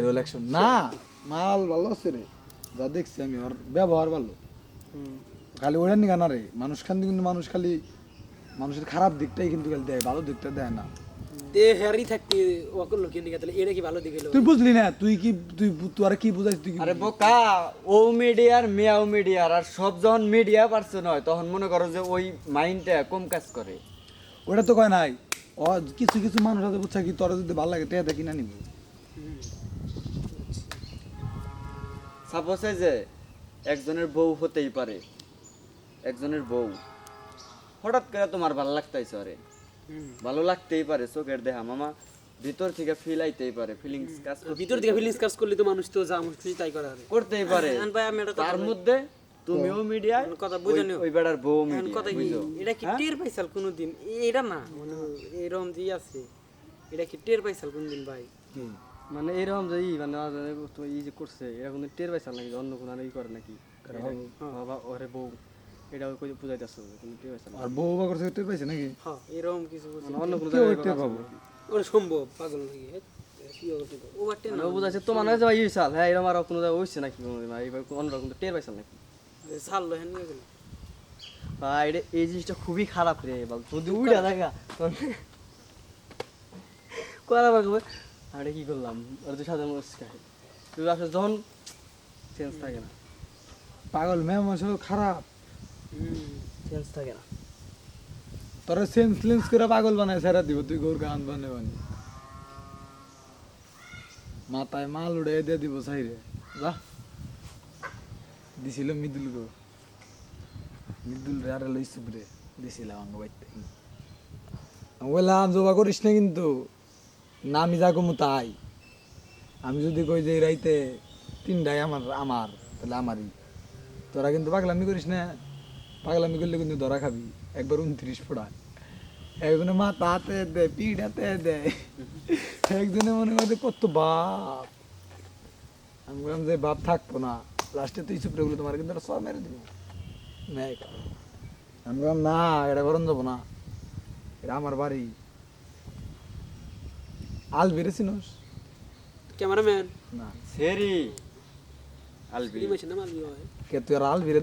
Election না মাল ভালো আছে রে। যা দেখছি আমি ওর ব্যবহার ভালো। খালি ওটা নিকা না রে? মানুষ খান কিন্তু মানুষ খালি মানুষের খারাপ দিকটাই কিন্তু খালি দেয় ভালো দিকটা দেয় না। তুই বুঝলি না তুই কি তুই তুই আর কি তুই কি আরে বোকা ও মিডিয়ার মিয়াও মিডিয়ার আর সব যখন মিডিয়া পারসন হয় তখন মনে করো যে ওই মাইন্ডটা কম কাজ করে। ওটা তো কয় নাই কিছু কিছু মানুষ আছে বুঝছা কি তোরা যদি ভালো লাগে টেয়াটা কিনা নিব। সাপোজ যে একজনের বউ হতেই পারে। একজনের বউ। হঠাৎ করে তোমার ভালো লাগতেছে আরে। ভালো লাগতেই পারে চোখের দেখা মামা। ভিতর থেকে ফিল আইতেই পারে ফিলিংস কাজ ভিতর থেকে ফিলিংস কাজ করলে তো মানুষ তো যা খুশি তাই করে করতেই পারে। তার মধ্যে তুমিও মিডিয়া কথা বুঝে নিও। ওই বেড়ার বউ মিডিয়া কথা কি? এটা কি টের পাইছাল কোনোদিন? এটা না। এরকম যে আছে। এটা কি টের পাইছাল কোনদিন ভাই? মানে এরকম যে ই মানে তো ই যে করছে এরকম টের পাইছাল নাকি অন্য কোনো আর ই করে নাকি? বাবা ওরে বউ এটা কই বুঝাইতেছ কোনো টের পাইছাল আর বউ বা করছে টের পাইছে নাকি? হ্যাঁ এরকম কিছু অন্য কোনো জায়গায় পাবো ওটা সম্ভব পাগল নাকি। ও বুঝাইছে সাল হ্যাঁ এরকম আর কোনো জায়গায় হইছে নাকি কোনো ভাই অন্যরকম তো টের পাইছাল নাকি? ছাড়লো হ্যাঁ গেল। ভাই এই জিনিসটা খুবই খারাপ রে বল যদি উইটা দেখা করা পারবে আরে কি করলাম? আর তুই সাধারণ মুস্কাই তুই আসলে যখন চেঞ্জ থাকে না। পাগল ম্যাম আসলে খারাপ। চেঞ্জ থাকে না। তোরা সেন্স লেন্স করে পাগল বানায় সেরা দিব। তুই গোর গান বানে বানি। মাথায় মাল উড়ে দিয়ে দিব সাইরে। যা। দিছিল মিদুল গো। মিদুল রে আরে লইছে রে। দিছিলাম আঙ্গ বাইতে বললাম জবা করিস না কিন্তু। না, আমি যা কমু তাই। আমি যদি কই যে রাইতে তিনটাই আমার আমার, তাহলে আমারই। তোরা কিন্তু পাগলামি করিস না। পাগলামি করলে কিন্তু ধরা খাবি। একবার উনত্রিশ ফোড়া। একজনে মাথা হাতে দেয় পিঠ হাতে দেয় একজনে মনে মধ্যে কত বাপ। আমি বললাম যে বাপ থাকব না। লাস্টে তুই চুপড়ে গুলো তোমার কিন্তু সব মেরে দিব। আমি বললাম, না, এটা গরম যাব না। এটা আমার বাড়ি। আল বেড়েছিনস ক্যামেরাম্যান। না সেরি। আলবি এই মেশিন না মারবি হয়? কে তুই আর আল বেড়ে